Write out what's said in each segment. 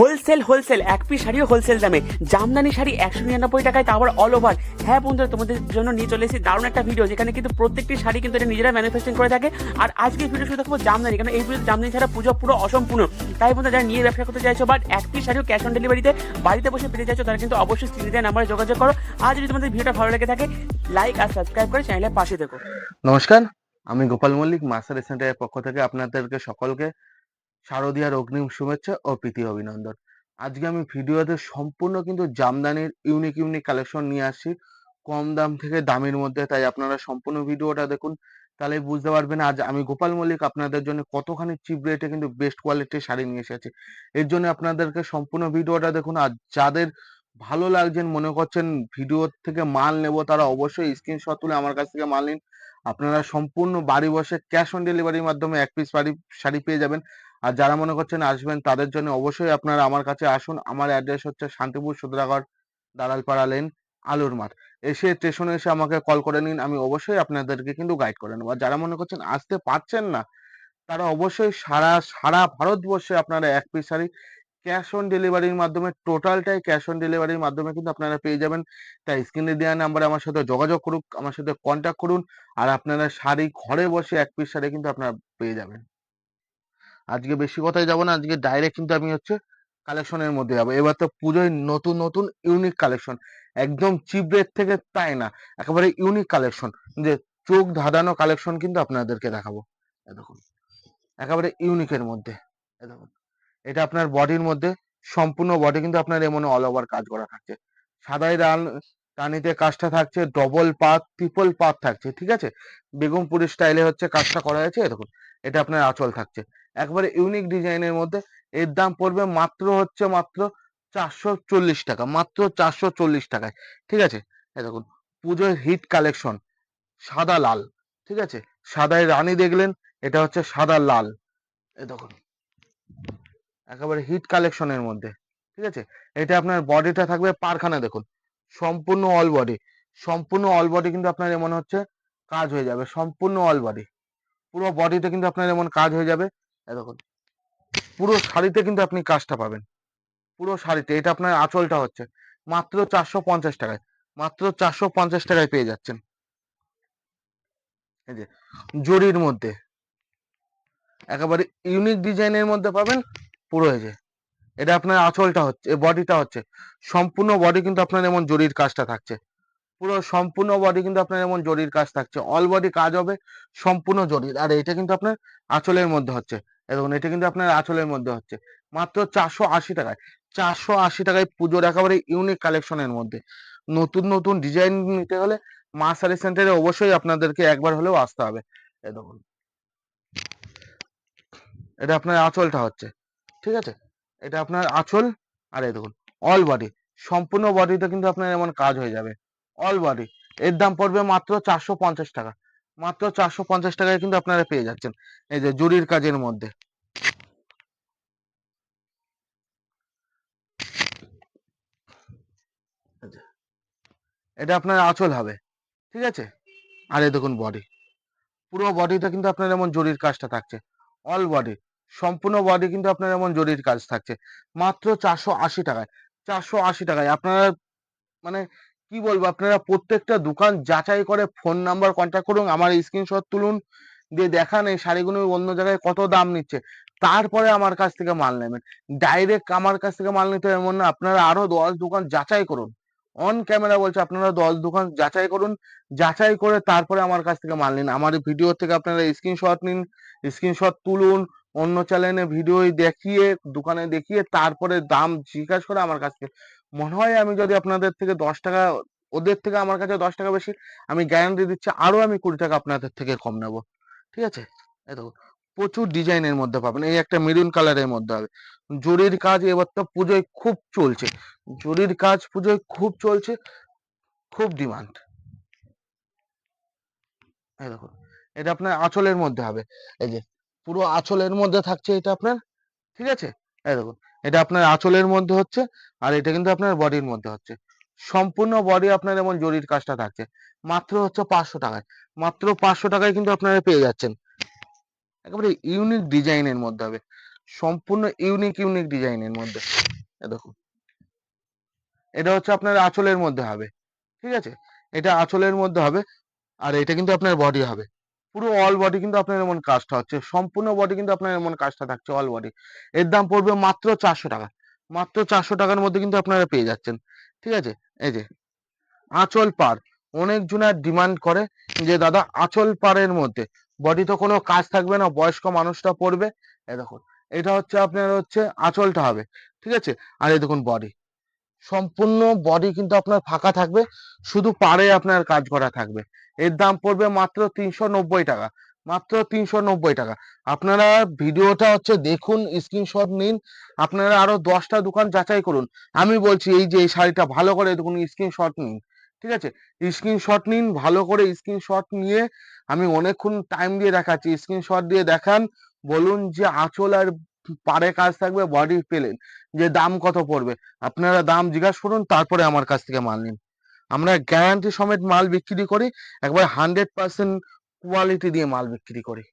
Wholesale wholesale, এক piece শাড়িও wholesale দামে। জামদানি শাড়ি একশো নিরানব্বই টাকায় তারপর অল ওভার হ্যাঁ বন্ধুরা, তোমাদের জন্য নিয়ে চলে এসেছি দারুণ একটা ভিডিও যেখানে কিন্তু প্রত্যেকটি শাড়ি কিন্তু এটা নিজেরা ম্যানুফ্যাকচারিং করে থাকে। আর আজকে ভিডিও শুধু থাকব জামদানি, কারণ এই ভিডিও জামদানি ছাড়া পুজো পুরো অসম্পূর্ণ। তাই বন্ধুরা, যারা নিয়ে ব্যবসা করতে চাইছো বাট এক পিস শাড়িও ক্যাশ অন ডেলিভারিতে বাড়িতে বসে পেতে চাইছো, তারা কিন্তু অবশ্যই স্ক্রিনে দেওয়া নাম্বারে যোগাযোগ করো। আর যদি তোমাদের ভিডিওটা ভালো লেগে থাকে লাইক আর সাবস্ক্রাইব করে চ্যানেলের পাশে দেখো নমস্কার, আমি গোপাল মল্লিক, মাস্টার সেন্টারের পক্ষ থেকে আপনাদেরকে সকলকে শারদীয়ার অগ্রিম শুভেচ্ছা ও প্রীতি অভিনন্দন। আজকে আমি ভিডিওতে সম্পূর্ণ কিন্তু জামদানির ইউনিক ইউনিক কালেকশন নিয়ে আসছি। কম দাম থেকে দামের মধ্যে, তাই আপনারা সম্পূর্ণ ভিডিওটা দেখুন। তাহলে বুঝতে পারবেন আজ আমি গোপাল মল্লিক আপনাদের জন্য কতখানি চিপ রেটে কিন্তু বেস্ট কোয়ালিটির শাড়ি নিয়ে এসেছি। এর জন্য আপনাদেরকে সম্পূর্ণ ভিডিওটা দেখুন। আর যাদের ভালো লাগছেন মনে করছেন ভিডিও থেকে মাল নেব, তারা অবশ্যই স্ক্রিনশট তুলে আমার কাছ থেকে মাল নিন। আপনারা সম্পূর্ণ বাড়ি বসে ক্যাশ অন ডেলিভারির মাধ্যমে এক পিস শাড়ি শাড়ি পেয়ে যাবেন। আর যারা মনে করছেন আসবেন, তাদের জন্য অবশ্যই আপনারা আমার কাছে আসুন। আমার অ্যাড্রেস হচ্ছে শান্তিপুর সুদ্রাগড়, দালালপাড়া লেন আলুর মাঠ। এসে স্টেশনে এসে আমাকে কল করে নিন, আমি অবশ্যই আপনাদেরকে কিন্তু গাইড করে নেব। আর যারা মনে করছেন আসতে পারছেন না, তারা অবশ্যই সারা সারা ভারতবর্ষে আপনারা এক পিস শাড়ি ক্যাশ অন ডেলিভারির মাধ্যমে টোটালটাই ক্যাশ অন ডেলিভারির মাধ্যমে কিন্তু আপনারা পেয়ে যাবেন। তাই স্ক্রিনে দেওয়া নাম্বারে আমার সাথে যোগাযোগ করুন আমার সাথে কন্ট্যাক্ট করুন, আর আপনারা শাড়ি ঘরে বসে এক পিস শাড়ি কিন্তু আপনারা পেয়ে যাবেন। আজকে বেশি কথাই যাব না, আজকে ডাইরেক্ট কিন্তু আমি হচ্ছে কালেকশনের মধ্যে যাব। এবার তো পুজোয় নতুন নতুন ইউনিক কালেকশন একদম চিপ রেট থেকে তাই না, একেবারে ইউনিক কালেকশন যে চোখ ধাঁধানো কালেকশন কিন্তু আপনাদেরকে দেখাবো। দেখুন, একেবারে ইউনিকের মধ্যে। দেখুন, এটা আপনার বডির মধ্যে, সম্পূর্ণ বডি কিন্তু আপনার এমন অল ওভার কাজ করা থাকছে। সাদাই রান টানিতে কাজটা থাকছে ডবল পাত ট্রিপল পাত থাকছে, ঠিক আছে? বেগমপুরি স্টাইলে হচ্ছে কাজটা করা হয়েছে দেখুন, এটা আপনার আঁচল থাকছে। একবারে ইউনিক ডিজাইনের মধ্যে। এর দাম পড়বে মাত্র হচ্ছে মাত্র চারশো চল্লিশ টাকা, মাত্র চারশো চল্লিশ টাকায়। ঠিক আছে? দেখুন, পুজোর হিট কালেকশন সাদা লাল। ঠিক আছে? সাদায় রানী দেখলেন, এটা হচ্ছে সাদা লাল। এই দেখুন, একেবারে হিট কালেকশনের মধ্যে। ঠিক আছে? এটা আপনার বডিটা থাকবে পারখানা, দেখুন। সম্পূর্ণ অল বডি সম্পূর্ণ অল বডি কিন্তু আপনার এমন হচ্ছে কাজ হয়ে যাবে। সম্পূর্ণ অল বডি পুরো বডিতে কিন্তু আপনার এমন কাজ হয়ে যাবে। দেখুন পুরো শাড়িতে কিন্তু আপনি কাজটা পাবেন। পুরো শাড়িতে, এটা আপনার আঁচলটা হচ্ছে। মাত্র চারশো পঞ্চাশ টাকায়, মাত্র চারশো পঞ্চাশ টাকায় পেয়ে যাচ্ছেন। এই যে, জরির মধ্যে। একেবারে ইউনিক ডিজাইনের মধ্যে পাবেন, পুরো এই যে। এটা আপনার আঁচলটা হচ্ছে বডিটা হচ্ছে। সম্পূর্ণ বডি কিন্তু আপনার এমন জরির কাজটা থাকছে। পুরো সম্পূর্ণ বডি কিন্তু আপনার এমন জরির কাজ থাকছে। অল বডি কাজ হবে সম্পূর্ণ জরির। আর এটা কিন্তু আপনার আঁচলের মধ্যে হচ্ছে। দেখুন, এটা কিন্তু আপনার আঁচলের মধ্যে হচ্ছে। মাত্র চারশো আশি টাকায়, চারশো আশি টাকায় পুজোর একেবারে ইউনিক কালেকশনের মধ্যে। নতুন নতুন ডিজাইন নিতে হলে মা শাড়ি সেন্টারে অবশ্যই আপনাদেরকে একবার হলেও আসতে হবে। এই দেখুন। এটা আপনার আঁচলটা হচ্ছে। ঠিক আছে? এটা আপনার আঁচল। আর এই দেখুন অল বডি সম্পূর্ণ বডিতে কিন্তু আপনার এমন কাজ হয়ে যাবে। অল বডি এর দাম পড়বে মাত্র চারশো পঞ্চাশ টাকা। মাত্র চারশো পঞ্চাশ টাকায় কিন্তু আপনারা পেয়ে যাচ্ছেন। এই যে জুরির কাজের মধ্যে। এটা আপনার আঁচল হবে। ঠিক আছে? আর এই দেখুন বডি পুরো বডিতে কিন্তু আপনার এমন জরির কাজটা থাকছে। অল বডি সম্পূর্ণ বডি কিন্তু আপনার এমন জরির কাজ থাকছে। মাত্র চারশো আশি টাকায়। চারশো আশি টাকায়। আপনারা মানে কি বলব, আপনারা প্রত্যেকটা দোকান যাচাই করে ফোন নাম্বার কন্ট্যাক্ট করুন, আমার স্ক্রিনশট তুলুন, দিয়ে দেখান এই শাড়িগুলো অন্য জায়গায় কত দাম নিচ্ছে। তারপরে আমার কাছ থেকে মাল নেবেন। ডাইরেক্ট আমার কাছ থেকে মাল নিতে এমন না, আপনারা আরও দশ দোকান যাচাই করুন। অন ক্যামেরা বলছে আপনারা দশ দোকান যাচাই করুন, যাচাই করে তারপরে আমার কাছ থেকে মাল নিন। আমার ভিডিও থেকে আপনারা স্ক্রিনশট নিন স্ক্রিনশট তুলুন, অন্য চ্যানেলে ভিডিও দেখিয়ে, দোকানে দেখিয়ে, তারপরে দাম জিজ্ঞাসা করে আমার কাছ থেকে মনে হয় আমি যদি আপনাদের থেকে দশ টাকা, ওদের থেকে আমার কাছে দশ টাকা বেশি, আমি গ্যারান্টি দিচ্ছি আরও আমি কুড়ি টাকা আপনাদের থেকে কম নেব। ঠিক আছে? এই প্রচুর ডিজাইনের মধ্যে পাবেন। এই একটা মেরুন কালারের মধ্যে হবে। জরির কাজ এবার তো পুজোয় খুব চলছে। জরির কাজ পুজোয় খুব চলছে, খুব ডিমান্ড এটা আপনার আঁচলের মধ্যে হবে। এই যে, পুরো আঁচলের মধ্যে থাকছে এটা আপনার, ঠিক আছে? এই দেখুন এটা আপনার আঁচলের মধ্যে হচ্ছে আর এটা কিন্তু আপনার বডির মধ্যে হচ্ছে। সম্পূর্ণ বডি আপনার এমন জরির কাজটা থাকছে। মাত্র হচ্ছে পাঁচশো টাকায়। মাত্র পাঁচশো টাকায় কিন্তু আপনারা পেয়ে যাচ্ছেন। একেবারে ইউনিক ডিজাইনের মধ্যে হবে। সম্পূর্ণ ইউনিক ইউনিক ডিজাইনের মধ্যে। দেখুন। এটা হচ্ছে আপনার আঁচলের মধ্যে হবে। ঠিক আছে? এটা আঁচলের মধ্যে হবে আর এটা কিন্তু আপনার বডি হবে। পুরো অল বডি কিন্তু আপনার এমন কাজটা হচ্ছে। সম্পূর্ণ বডি কিন্তু আপনার এমন কাজটা থাকছে অল বডি এর দাম পড়বে মাত্র চারশো টাকা। মাত্র চারশো টাকার মধ্যে কিন্তু আপনারা পেয়ে যাচ্ছেন। ঠিক আছে? এই যে, আঁচল পার। অনেক জনের ডিমান্ড করে যে, দাদা, আঁচল পাড়ের মধ্যে। বডি তো কোনো কাজ থাকবে না, বয়স্ক মানুষটা পড়বে। এই দেখুন, এটা হচ্ছে আপনার হচ্ছে আঁচলটা হবে। ঠিক আছে? আর এই দেখুন বডি সম্পূর্ণ বডি কিন্তু আপনার ফাঁকা থাকবে, শুধু পাড়ে আপনার কাজ করা থাকবে। এর দাম পড়বে মাত্র তিনশো নব্বই টাকা, মাত্র তিনশো নব্বই টাকা। আপনারা ভিডিওটা হচ্ছে দেখুন স্ক্রিনশট নিন, আপনারা আরও দশটা দোকান যাচাই করুন। আমি বলছি এই যে এই শাড়িটা ভালো করে দেখুন স্ক্রিনশট নিন, ঠিক আছে? স্ক্রিনশট নিন, ভালো করে স্ক্রিনশট নিয়ে আমি অনেকক্ষণ টাইম দিয়ে দেখাচ্ছি। স্ক্রিনশট দিয়ে দেখান, বলুন যে আঁচল আর পাড়ে কাজ থাকবে বডি পেলেন, যে দাম কত পড়বে? আপনারা দাম জিজ্ঞাসা করুন, তারপরে আমার কাছ থেকে মাল নিন। আমরা গ্যারান্টি সমেত মাল বিক্রি করি, একবার হান্ড্রেড পার্সেন্ট কোয়ালিটি দিয়ে মাল বিক্রি করি।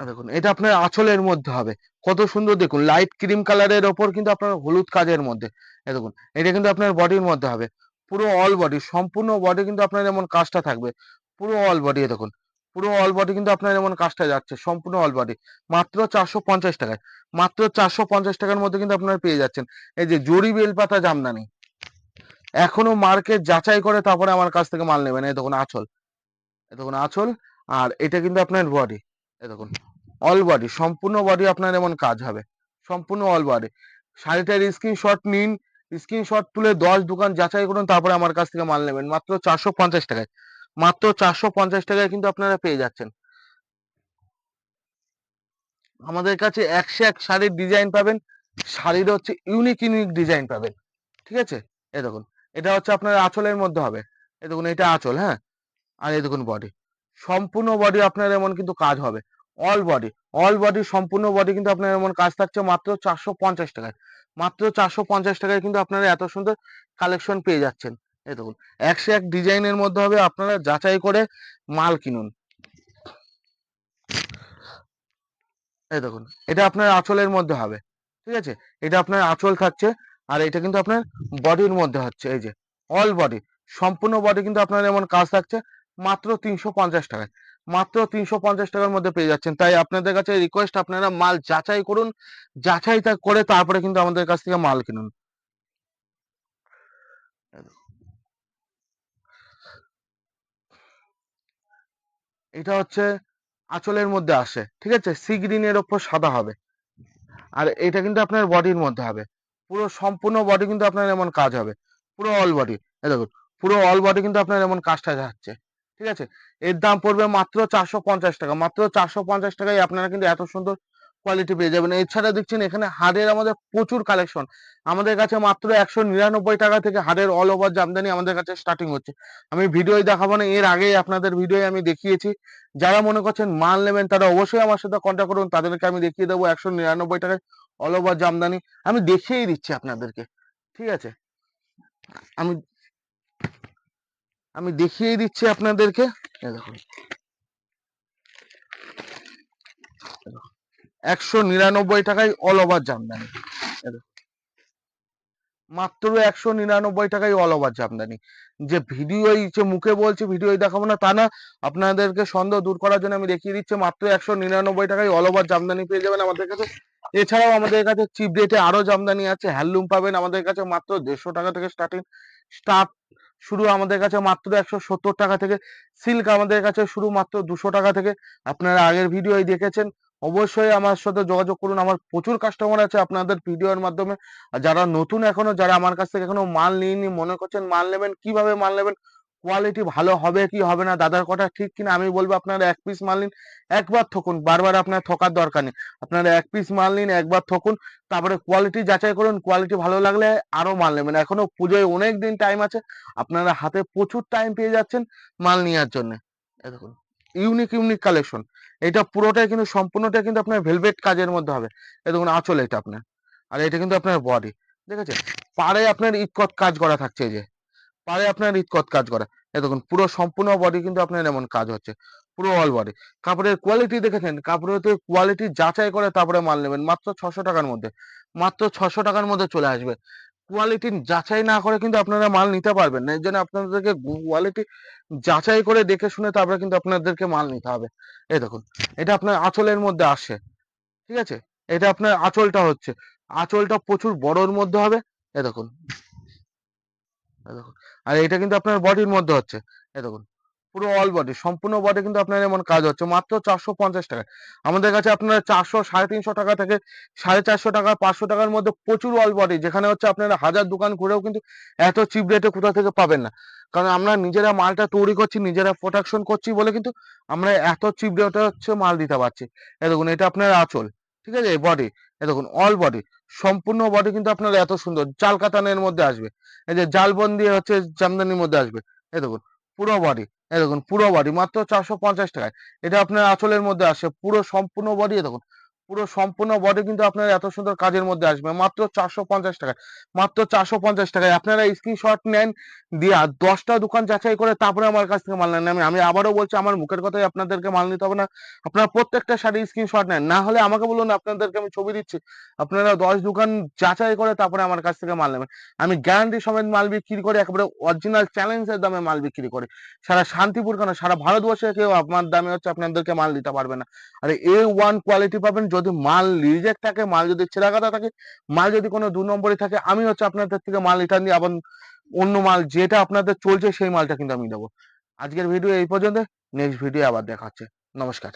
দেখুন। এটা আপনার আঁচলের মধ্যে হবে। কত সুন্দর দেখুন লাইট ক্রিম কালারের ওপর কিন্তু আপনার হলুদ কাজের মধ্যে। দেখুন, এটা কিন্তু আপনার বডির মধ্যে হবে। পুরো অল বডি সম্পূর্ণ বডি কিন্তু আপনার এমন কাজটা থাকবে। পুরো অল বডি দেখুন। পুরো অল বডি কিন্তু আপনার এমন কাজটা যাচ্ছে, সম্পূর্ণ অল বডি মাত্র চারশো পঞ্চাশ টাকায়। মাত্র চারশো পঞ্চাশ টাকার মধ্যে কিন্তু আপনারা পেয়ে যাচ্ছেন। এই যে জরি বেলপাতা জামদানি। এখনও মার্কেট যাচাই করে তারপরে আমার কাছ থেকে মাল নেবেন। এই দেখুন আঁচল। এ দেখুন আঁচল। আর এটা কিন্তু আপনার বডি এই দেখুন। অল বডি সম্পূর্ণ বডি আপনার এমন কাজ হবে। সম্পূর্ণ অল বডি শাড়িটার স্ক্রিনশট নিন। স্ক্রিনশট তুলে দশ দোকান যাচাই করুন, তারপরে আমার কাছ থেকে মাল নেবেন। মাত্র চারশো পঞ্চাশ টাকায়। মাত্র চারশো পঞ্চাশ টাকায় কিন্তু আপনারা পেয়ে যাচ্ছেন। আমাদের কাছে একশো এক শাড়ির ডিজাইন পাবেন, শাড়ির হচ্ছে ইউনিক ইউনিক ডিজাইন পাবেন। ঠিক আছে? এ দেখুন, এটা হচ্ছে আপনার আঁচলের মধ্যে হবে। এ দেখুন, এটা আঁচল হ্যাঁ? আর এ দেখুন বডি সম্পূর্ণ বডি আপনার এমন কিন্তু কাজ হবে। অল বডি অল বডি সম্পূর্ণ বডি কিন্তু আপনার এমন কাজ থাকছে মাত্র চারশো পঞ্চাশ টাকায়। মাত্র চারশো পঞ্চাশ টাকায় কিন্তু আপনারা এত সুন্দর কালেকশন পেয়ে যাচ্ছেন। এই দেখুন একশো এক ডিজাইনের মধ্যে হবে আপনারা যাচাই করে মাল কিনুন। এই দেখুন, এটা আপনার আঁচলের মধ্যে হবে, ঠিক আছে? এটা আপনার আঁচল থাকছে, আর এটা কিন্তু আপনার বডির মধ্যে হচ্ছে, এই যে অল বডি সম্পূর্ণ বডি কিন্তু আপনার এমন কাজ থাকছে, মাত্র তিনশো পঞ্চাশ টাকায়, মাত্র তিনশো পঞ্চাশ টাকার মধ্যে পেয়ে যাচ্ছেন। তাই আপনাদের কাছে রিকোয়েস্ট আপনারা মাল যাচাই করুন, যাচাইটা করে তারপরে কিন্তু আমাদের কাছ থেকে মাল কিনুন। এটা হচ্ছে আঁচলের মধ্যে আসে, ঠিক আছে? সি গ্রিনের ওপর সাদা হবে। আর এটা কিন্তু আপনার বডির মধ্যে হবে। পুরো সম্পূর্ণ বডি কিন্তু আপনার এমন কাজ হবে। পুরো অল বডি। দেখুন, পুরো অল বডি কিন্তু আপনার এমন কাজটা যাচ্ছে, ঠিক আছে? এর দাম পড়বে মাত্র চারশো পঞ্চাশ টাকা। মাত্র চারশো পঞ্চাশ টাকায় আপনারা কিন্তু এত সুন্দর কোয়ালিটি পেয়ে যাবেন। এছাড়া দেখছেন এখানে হাড়ের আমাদের প্রচুর কালেকশন আমাদের কাছে মাত্র একশো নিরানব্বই টাকা থেকে হাড়ের অল ওভার জামদানি আমাদের কাছে স্টার্টিং হচ্ছে। আমি ভিডিওই দেখাবো না, এর আগেই আপনাদের ভিডিও আমি দেখিয়েছি। যারা মনে করছেন মাল নেবেন, তারা অবশ্যই আমার সাথে কন্ট্যাক্ট করুন। তাদেরকে আমি দেখিয়ে দেবো একশো নিরানব্বই টাকায় অল ওভার জামদানি। আমি দেখিয়েই দিচ্ছি আপনাদেরকে। ঠিক আছে? আমি আমি দেখিয়েই দিচ্ছি আপনাদেরকে। দেখুন। একশো নিরানব্বই টাকায় অল ওভার জামদানি। মাত্র একশো নিরানব্বই টাকায় অল ওভার জামদানি। যে ভিডিওই যে মুখে বলছি ভিডিওই দেখাবো না, তা না, আপনাদেরকে সন্দেহ দূর করার জন্য আমি দেখিয়ে দিচ্ছি, মাত্র একশো নিরানব্বই টাকায় অল ওভার জামদানি পেয়ে যাবেন আমাদের কাছে। এছাড়াও আমাদের কাছে চিপ রেটে আরও জামদানি আছে, হ্যান্ডলুম পাবেন আমাদের কাছে মাত্র দেড়শো টাকা থেকে স্টার্টিং স্টার্ট শুরু আমাদের কাছে মাত্র একশো সত্তর টাকা থেকে, সিল্ক আমাদের কাছে শুরু মাত্র দুশো টাকা থেকে। আপনারা আগের ভিডিওই দেখেছেন অবশ্যই আমার সাথে যোগাযোগ করুন। আমার প্রচুর কাস্টমার আছে আপনাদের ভিডিওর মাধ্যমে। যারা নতুন এখনও, যারা আমার কাছ থেকে এখনও মাল নিয়ে মনে করছেন মাল নেবেন, কীভাবে মাল নেবেন? কোয়ালিটি ভালো হবে কি হবে না? দাদার কথা ঠিক কিনা? আমি বলব আপনারা এক পিস মাল নিন, একবার থকুন বারবার আপনার থকার দরকার নেই। আপনারা এক পিস মাল নিন, একবার থকুন তারপরে কোয়ালিটি যাচাই করুন। কোয়ালিটি ভালো লাগলে আরও মাল নেবেন। এখনও পুজোয় অনেক দিন টাইম আছে। আপনারা হাতে প্রচুর টাইম পেয়ে যাচ্ছেন মাল নেওয়ার জন্য। দেখুন। ইউনিক ইউনিক কালেকশন এটা পুরোটাই কিন্তু সম্পূর্ণটা কিন্তু আপনার ভেলভেট কাজের মধ্যে হবে। এই দেখুন, আঁচল এটা আপনার। আর এটা কিন্তু আপনার বডি ঠিক আছে পাড়ে আপনার ইকত কাজ করা থাকছে এই যে। পারে আপনার ইতকত কাজ করা। এই দেখুন, পুরো সম্পূর্ণ বডি কিন্তু আপনার এমন কাজ হচ্ছে। পুরো অল বডি কাপড়ের কোয়ালিটি দেখেছেন? কাপড়ের তো কোয়ালিটি যাচাই করে তারপরে মাল নেবেন। মাত্র ছশো টাকার মধ্যে। মাত্র ছশো টাকার মধ্যে চলে আসবে। কোয়ালিটি যাচাই না করে কিন্তু আপনারা মাল নিতে পারবেন না। এর জন্য আপনাদেরকে কোয়ালিটি যাচাই করে দেখে শুনে তারপরে কিন্তু আপনাদেরকে মাল নিতে হবে। এই দেখুন, এটা আপনার আঁচলের মধ্যে আসে, ঠিক আছে? এটা আপনার আঁচলটা হচ্ছে। আঁচলটা প্রচুর বড়র মধ্যে হবে। এ দেখুন দেখুন, আর এটা কিন্তু আপনার বডির মধ্যে হচ্ছে। এ দেখুন পুরো অল বডি সম্পূর্ণ বডি কিন্তু আপনার এমন কাজ হচ্ছে। মাত্র চারশো পঞ্চাশ টাকা আমাদের কাছে আপনারা চারশো, সাড়ে তিনশো টাকা থেকে সাড়ে চারশো টাকা, পাঁচশো টাকার মধ্যে প্রচুর অল বডি যেখানে হচ্ছে আপনারা হাজার দোকান ঘুরেও কিন্তু এত চিপ রেটে কোথা থেকে পাবেন না। কারণ আমরা নিজেরা মালটা তৈরি করছি, নিজেরা প্রোডাকশন করছি বলে কিন্তু আমরা এত চিপ রেটে হচ্ছে মাল দিতে পারছি। এ দেখুন, এটা আপনার আচল, ঠিক আছে? বডি এ দেখুন অল বডি সম্পূর্ণ বডি কিন্তু আপনার এত সুন্দর। জাল কাতানের মধ্যে আসবে। এই যে জালবন্দি হচ্ছে জামদানির মধ্যে আসবে। এই দেখুন, পুরো বডি এই দেখুন, পুরো বডি মাত্র চারশো পঞ্চাশ টাকায়। এটা আপনার আঁচলের মধ্যে আসে, পুরো সম্পূর্ণ বডি দেখুন। পুরো সম্পূর্ণ বডি কিন্তু আপনার এত সুন্দর কাজের মধ্যে আসবে। মাত্র চারশো পঞ্চাশ টাকায়। মাত্র চারশো পঞ্চাশ টাকায়। আপনারা স্ক্রিনশট নেন, দিয়ে দশটা দোকান যাচাই করে তারপরে আমার কাছ থেকে মাল নেন। আমি আমি আবারও বলছি, আমার মুখের কথাই আপনাদেরকে মাল নিতে হবে না। আপনারা প্রত্যেকটা শাড়ি স্ক্রিনশট নেন। না হলে আমাকে বলুন, আপনাদেরকে আমি ছবি দিচ্ছি। আপনারা দশ দোকান যাচাই করে তারপরে আমার কাছ থেকে মাল নেবেন। আমি গ্যারান্টি সমেত মাল বিক্রি করে, একেবারে অরিজিনাল চ্যালেঞ্জের দামে মাল বিক্রি করি। সারা শান্তিপুর কেন? সারা ভারতবর্ষে কেউ আমার দামে হচ্ছে আপনাদেরকে মাল দিতে পারবে না। আর এ ওয়ান কোয়ালিটি পাবেন যদি মাল রিজেক্ট থাকে, মাল যদি ছেঁড়া কাটা থাকে, মাল যদি কোনো দু নম্বরে থাকে, আমি হচ্ছে আপনাদের থেকে মাল রিটার্ন দিয়ে আবার অন্য মাল যেটা আপনাদের চলছে, সেই মালটা কিন্তু আমি দেবো আজকের ভিডিও এই পর্যন্ত নেক্সট ভিডিও আবার দেখাচ্ছে। নমস্কার।